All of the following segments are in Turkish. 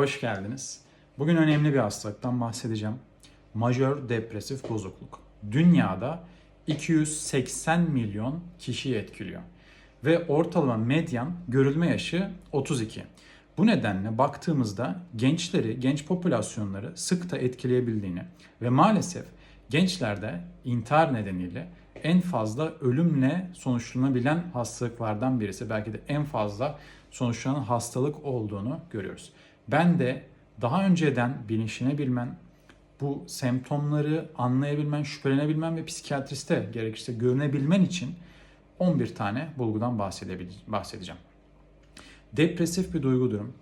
Hoş geldiniz. Bugün önemli bir hastalıktan bahsedeceğim. Majör depresif bozukluk. Dünyada 280 milyon kişiyi etkiliyor. Ve ortalama medyan görülme yaşı 32. Bu nedenle baktığımızda gençleri, genç popülasyonları sık da etkileyebildiğini ve maalesef gençlerde intihar nedeniyle en fazla ölümle sonuçlanabilen hastalıklardan birisi. Belki de en fazla sonuçlanan hastalık olduğunu görüyoruz. Ben de daha önceden bilinçlenebilmen, bu semptomları anlayabilmen, şüphelenebilmen ve psikiyatriste gerekirse görünebilmen için 11 tane bulgudan bahsedeceğim. Depresif bir duygu durum.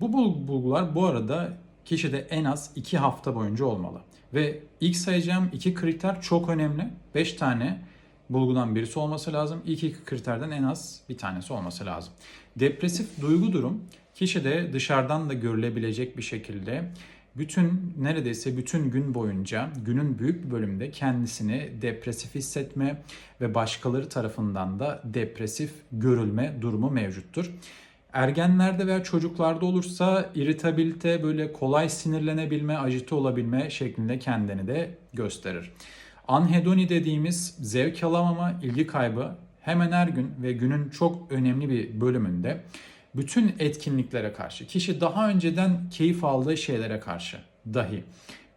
Bu bul- bulgular bu arada kişide en az 2 hafta boyunca olmalı. Ve ilk sayacağım iki kriter çok önemli. 5 tane bulgudan birisi olması lazım. İlk iki kriterden en az bir tanesi olması lazım. Depresif duygu durum kişide dışarıdan da görülebilecek bir şekilde bütün neredeyse bütün gün boyunca günün büyük bir bölümünde kendisini depresif hissetme ve başkaları tarafından da depresif görülme durumu mevcuttur. Ergenlerde veya çocuklarda olursa irritabilite, böyle kolay sinirlenebilme, ajite olabilme şeklinde kendini de gösterir. Anhedoni dediğimiz zevk alamama, ilgi kaybı hemen her gün ve günün çok önemli bir bölümünde bütün etkinliklere karşı, kişi daha önceden keyif aldığı şeylere karşı dahi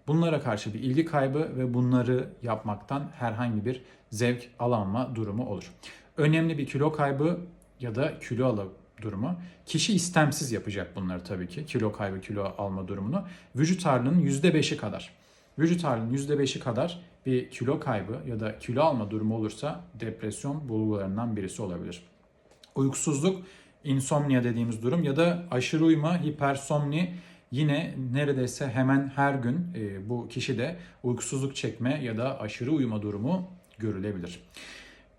bunlara karşı bir ilgi kaybı ve bunları yapmaktan herhangi bir zevk alamama durumu olur. Önemli bir kilo kaybı ya da kilo alma durumu. Kişi istemsiz yapacak bunları tabii ki. Kilo kaybı, kilo alma durumunu. Vücut ağırlığının %5'i kadar. Vücut ağırlığının %5'i kadar bir kilo kaybı ya da kilo alma durumu olursa depresyon bulgularından birisi olabilir. Uykusuzluk, insomnia dediğimiz durum ya da aşırı uyuma, hipersomni yine neredeyse hemen her gün e, bu kişide uykusuzluk çekme ya da aşırı uyuma durumu görülebilir.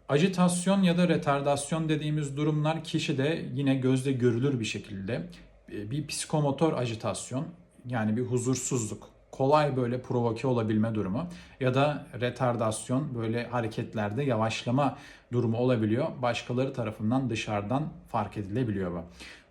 Ajitasyon ya da retardasyon dediğimiz durumlar kişide yine gözle görülür bir şekilde e, bir psikomotor ajitasyon yani bir huzursuzluk, kolay böyle provoke olabilme durumu ya da retardasyon böyle hareketlerde yavaşlama durumu olabiliyor. Başkaları tarafından dışarıdan fark edilebiliyor bu.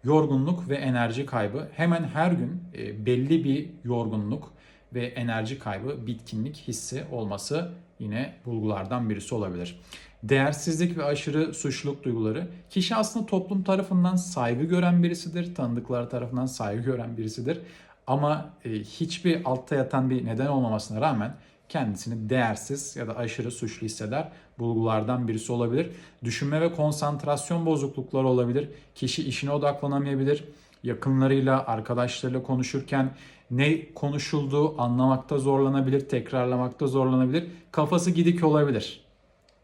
Yorgunluk ve enerji kaybı hemen her gün e, belli bir yorgunluk ve enerji kaybı, bitkinlik hissi olması yine bulgulardan birisi olabilir. Değersizlik ve aşırı suçluluk duyguları. Kişi aslında toplum tarafından saygı gören birisidir, tanıdıkları tarafından saygı gören birisidir. Ama e, hiçbir altta yatan bir neden olmamasına rağmen kendisini değersiz ya da aşırı suçlu hisseder. Bulgulardan birisi olabilir. Düşünme ve konsantrasyon bozuklukları olabilir. Kişi işine odaklanamayabilir. Yakınlarıyla, arkadaşlarıyla konuşurken ne konuşulduğu anlamakta zorlanabilir, tekrarlamakta zorlanabilir. Kafası gidik olabilir.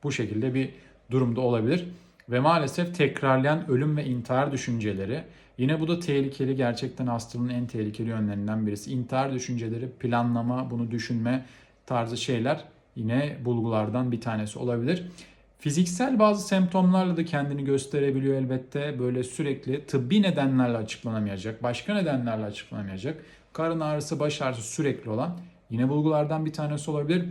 Bu şekilde bir durumda olabilir. Ve maalesef tekrarlayan ölüm ve intihar düşünceleri. Yine bu da tehlikeli gerçekten hastalığın en tehlikeli yönlerinden birisi. İntihar düşünceleri, planlama, bunu düşünme tarzı şeyler yine bulgulardan bir tanesi olabilir. Fiziksel bazı semptomlarla da kendini gösterebiliyor elbette. Böyle sürekli tıbbi nedenlerle açıklanamayacak, başka nedenlerle açıklanamayacak. Karın ağrısı, baş ağrısı sürekli olan yine bulgulardan bir tanesi olabilir.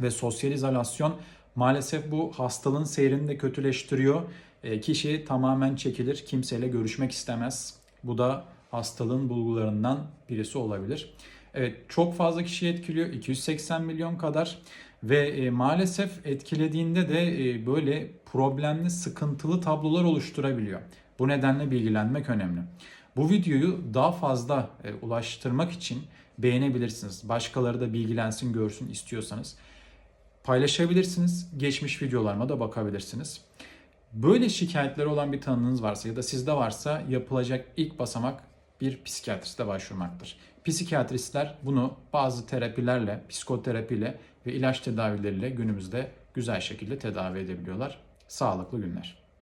Ve sosyal izolasyon maalesef bu hastalığın seyrini de kötüleştiriyor. E, kişi tamamen çekilir, kimseyle görüşmek istemez. Bu da hastalığın bulgularından birisi olabilir. Evet çok fazla kişi etkiliyor. 280 milyon kadar ve e, maalesef etkilediğinde de e, böyle problemli, sıkıntılı tablolar oluşturabiliyor. Bu nedenle bilgilenmek önemli. Bu videoyu daha fazla e, ulaştırmak için beğenebilirsiniz. Başkaları da bilgilensin, görsün istiyorsanız paylaşabilirsiniz. Geçmiş videolarıma da bakabilirsiniz. Böyle şikayetleri olan bir tanınız varsa ya da sizde varsa yapılacak ilk basamak bir psikiyatriste başvurmaktır. Psikiyatristler bunu bazı terapilerle, psikoterapiyle ve ilaç tedavileriyle günümüzde güzel şekilde tedavi edebiliyorlar. Sağlıklı günler.